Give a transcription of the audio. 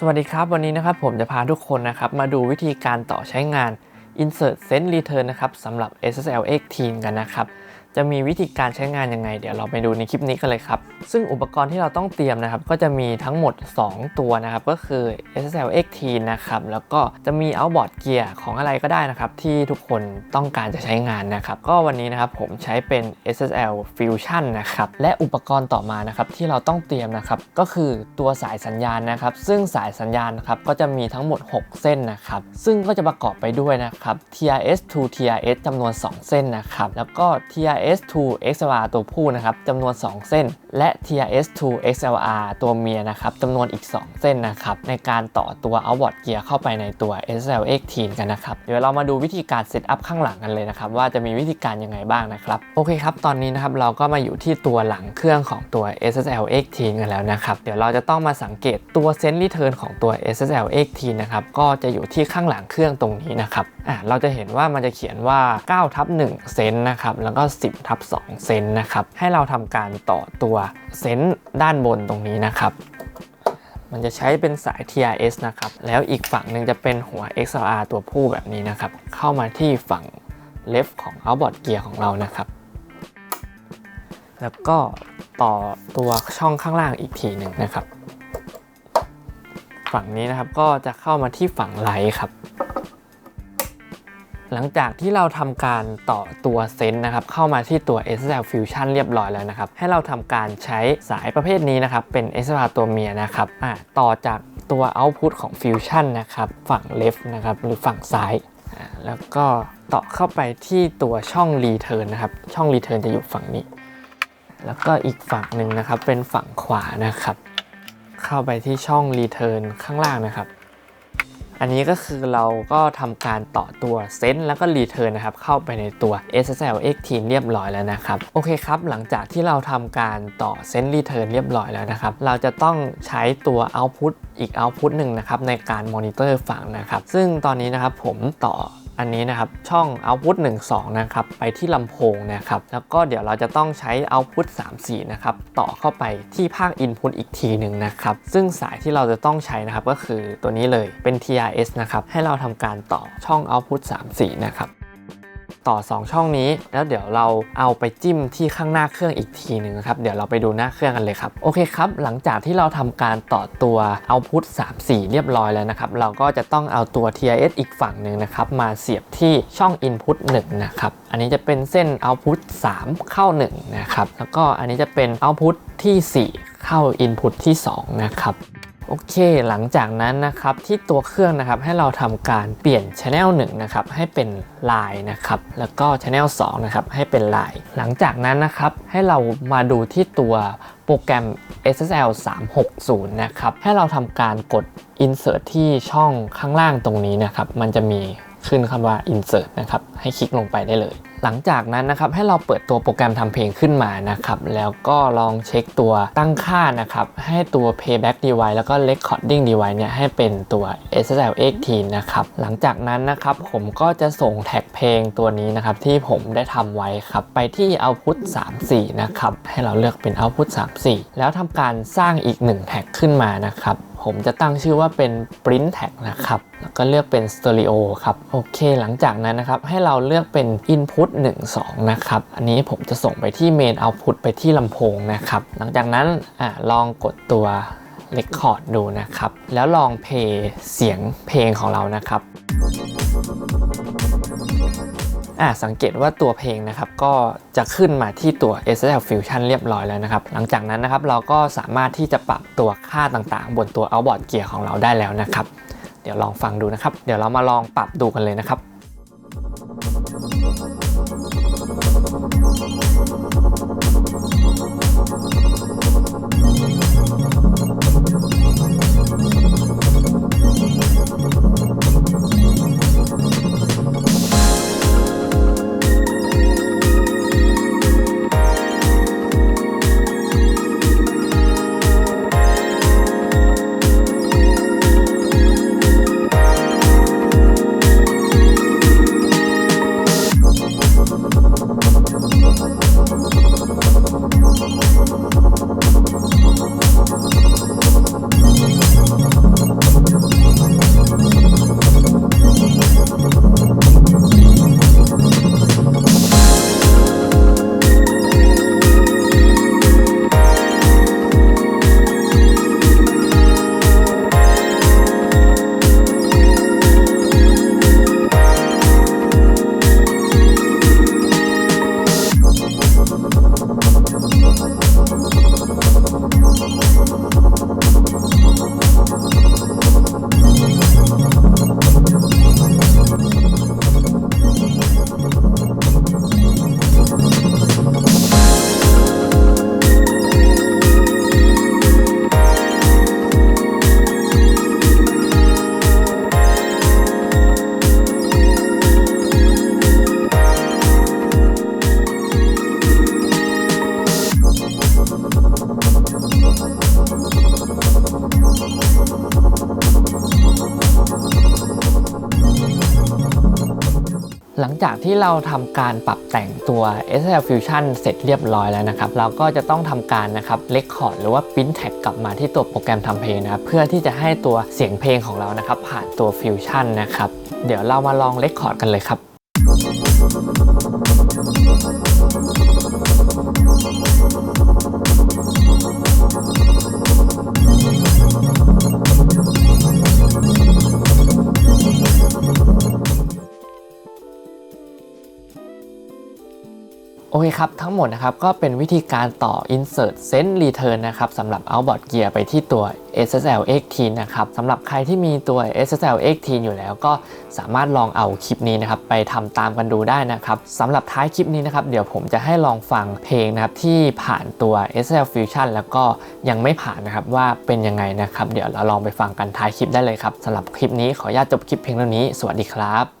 สวัสดีครับ วันนี้นะครับผมจะพาทุกคนนะครับมาดูวิธีการต่อใช้งาน Insert Send Return นะครับสำหรับ SSL X Team กันนะครับ จะมีวิธีการใช้งานยังไง เดี๋ยวเราไปดูในคลิปนี้กันเลยครับ ซึ่งอุปกรณ์ที่เราต้องเตรียมนะครับ ก็จะมีทั้งหมด 2 ตัวนะครับ ก็คือ SSL XT นะครับ แล้วก็จะมี Outboard Gear ของอะไรก็ได้นะครับ ที่ทุกคนต้องการจะใช้งานนะครับ ก็วันนี้นะครับผมใช้เป็น SSL Fusion นะครับ และอุปกรณ์ต่อมานะครับที่เราต้องเตรียมนะครับ ก็คือตัวสายสัญญาณนะครับ ซึ่งสายสัญญาณนะครับก็จะมีทั้งหมด 6 เส้นนะครับ ซึ่งก็จะประกอบไปด้วยนะครับ TRS to TRS จำนวน 2 เส้นนะครับ แล้วก็ TRS S2 XLR ตัวผู้นะครับจำนวน 2 เส้น และ TRS to XLR ตัวเมียนะครับจำนวนอีก 2 เส้นนะครับในการต่อตัว Outboard Gear เข้าไปในตัว SLX t กันนะครับเดี๋ยวเรามาดูวิธีการเซตอัพข้างหลังกันเลยนะครับว่าจะมีวิธีการยังไงบ้างนะครับโอเคครับตอนนี้นะครับเราก็มาอยู่ที่ตัวหลังเครื่องของตัว SLX t กันแล้วนะครับเดี๋ยวเราจะต้องมาสังเกตตัวเซนต์รีเทิร์นของตัว SLX t นะครับก็จะอยู่ที่ข้างหลังเครื่องตรงนี้นะครับอะเราจะเห็นว่ามันจะเขียนว่า9ทับ1เซนนะครับแล้วก็ 10ทับ2เซนนะครับให้เราทำการต่อตัวเซนด้านบนตรงนี้นะครับ มันจะใช้เป็นสาย TRS นะครับ แล้วอีกฝั่งหนึ่งจะเป็นหัว XLR ตัวผู้แบบนี้นะครับ เข้ามาที่ฝั่ง left ของ outboard gear ของเรานะครับ แล้วก็ต่อตัวช่องข้างล่างอีกทีหนึ่งนะครับ ฝั่งนี้นะครับก็จะเข้ามาที่ฝั่งไลท์ครับ หลังจากที่เราทำการต่อตัวเซนต์นะครับเข้ามาที่ตัว SSL Fusion เรียบร้อยแล้วนะครับ ให้เราทำการใช้สายประเภทนี้นะครับ เป็น SSL ตัวเมียนะครับอะต่อจากตัว Output ของ Fusion นะครับฝั่ง left นะครับหรือฝั่งซ้ายอะแล้วก็ต่อเข้าไปที่ตัวช่อง Return นะครับ ช่อง Return จะอยู่ฝั่งนี้ แล้วก็อีกฝั่งหนึ่งนะครับเป็นฝั่งขวานะครับ เข้าไปที่ช่อง Return ข้างล่างนะครับ อันนี้ก็คือเราก็ทำการต่อตัวเซนต์แล้วก็รีเทิร์นนะครับ เข้าไปในตัว SSL X Team เรียบร้อยแล้วนะครับ โอเคครับ หลังจากที่เราทำการต่อเซนต์รีเทิร์นเรียบร้อยแล้วนะครับ เราจะต้องใช้ตัว Output อีก Output หนึ่งนะครับ ในการมอนิเตอร์ฝั่งนะครับ ซึ่งตอนนี้นะครับผมต่อ อันนี้นะครับช่อง output 1 2 นะครับไปที่ลำโพงนะครับแล้วก็เดี๋ยวเราจะต้องใช้ output 3 4 นะครับต่อเข้าไปที่ภาค input อีกทีหนึ่งนะครับซึ่งสายที่เราจะต้องใช้นะครับก็คือตัวนี้เลยเป็น TRS นะครับให้เราทำการต่อช่อง output 3 4 นะครับ ต่อ 2 ช่องนี้ แล้วเดี๋ยวเราเอาไปจิ้มที่ข้างหน้าเครื่องอีกทีหนึ่งครับ เดี๋ยวเราไปดูหน้าเครื่องกันเลยครับ โอเคครับ หลังจากที่เราทำการต่อตัว output 3 4 เรียบร้อยแล้วนะครับ เราก็จะต้องเอาตัว TRS อีกฝั่งหนึ่งนะครับ มาเสียบที่ช่อง input 1 นะครับ อันนี้จะเป็นเส้น output 3 เข้า 1 นะครับ แล้วก็อันนี้จะเป็น output ที่ 4 เข้า input ที่ 2 นะครับ โอเค หลังจากนั้นนะครับที่ตัวเครื่องนะครับให้เราทำการเปลี่ยน Channel 1นะครับให้เป็น Line นะครับแล้วก็ Channel 2นะครับให้เป็น Line หลังจากนั้นนะครับให้เรามาดูที่ตัวโปรแกรม SSL 360นะครับให้เราทำการกด Insert ที่ช่องข้างล่างตรงนี้นะครับมันจะมี ขึ้นคำว่า Insert นะครับ ให้คลิกลงไปได้เลย หลังจากนั้นนะครับให้เราเปิดตัวโปรแกรมทำเพลงขึ้นมานะครับ แล้วก็ลองเช็คตัวตั้งค่านะครับ ให้ตัว playback device แล้วก็ recording device เนี่ยให้เป็นตัว SSL X Team นะครับ หลังจากนั้นนะครับผมก็จะส่งแท็กเพลงตัวนี้นะครับที่ผมได้ทำไว้ครับ ไปที่ output 3 4 นะครับ ให้เราเลือกเป็น output 3 4 แล้วทำการสร้างอีก1แท็กขึ้นมานะครับ ผมจะตั้งชื่อว่าเป็น print tag นะครับ แล้วก็เลือกเป็น stereo ครับ โอเค หลังจากนั้นนะครับ ให้เราเลือกเป็น input 1 2 นะครับ อันนี้ผมจะส่งไปที่ main output ไปที่ลำโพงนะครับ หลังจากนั้นอลองกดตัว record ดูนะครับ แล้วลองเพลย์เสียงเพลงของเรานะครับ อ่าสังเกตว่าตัวเพลงนะครับก็จะขึ้นมาที่ตัว SSL Fusion เรียบร้อยแล้วนะครับ หลังจากนั้นนะครับเราก็สามารถที่จะปรับตัวค่าต่างๆ บนตัว Outboard Gear ของเราได้แล้วนะครับ เดี๋ยวลองฟังดูนะครับ เดี๋ยวเรามาลองปรับดูกันเลยนะครับ จากที่เราทำการปรับแต่งตัว SL Fusion เสร็จเรียบร้อยแล้วนะครับ เราก็จะต้องทำการนะครับเลคคอร์ดหรือว่าพินแท็กกลับมาที่ตัวโปรแกรมทำเพลงนะครับเพื่อที่จะให้ตัวเสียงเพลงของเรานะครับผ่านตัว Fusion นะครับ เดี๋ยวเรามาลองเลคคอร์ดกันเลยครับ อเคครับ ทั้งหมดนะครับก็เป็นวิธีการต่อ insert send return นะครับสำหรับ outboard gear ไปที่ตัว SSL X18 นะครับสำหรับใครที่มีตัว SSL X18 อยู่แล้วก็สามารถลองเอาคลิปนี้นะครับไปทำตามกันดูได้นะครับสำหรับท้ายคลิปนี้นะครับเดี๋ยวผมจะให้ลองฟังเพลงนะครับที่ผ่านตัว SSL Fusion แล้วก็ยังไม่ผ่านนะครับว่าเป็นยังไงนะครับ เดี๋ยวเราลองไปฟังกันท้ายคลิปได้เลยครับสำหรับคลิปนี้ขออนุญาตจบคลิปเพียงเท่านี้ สวัสดีครับ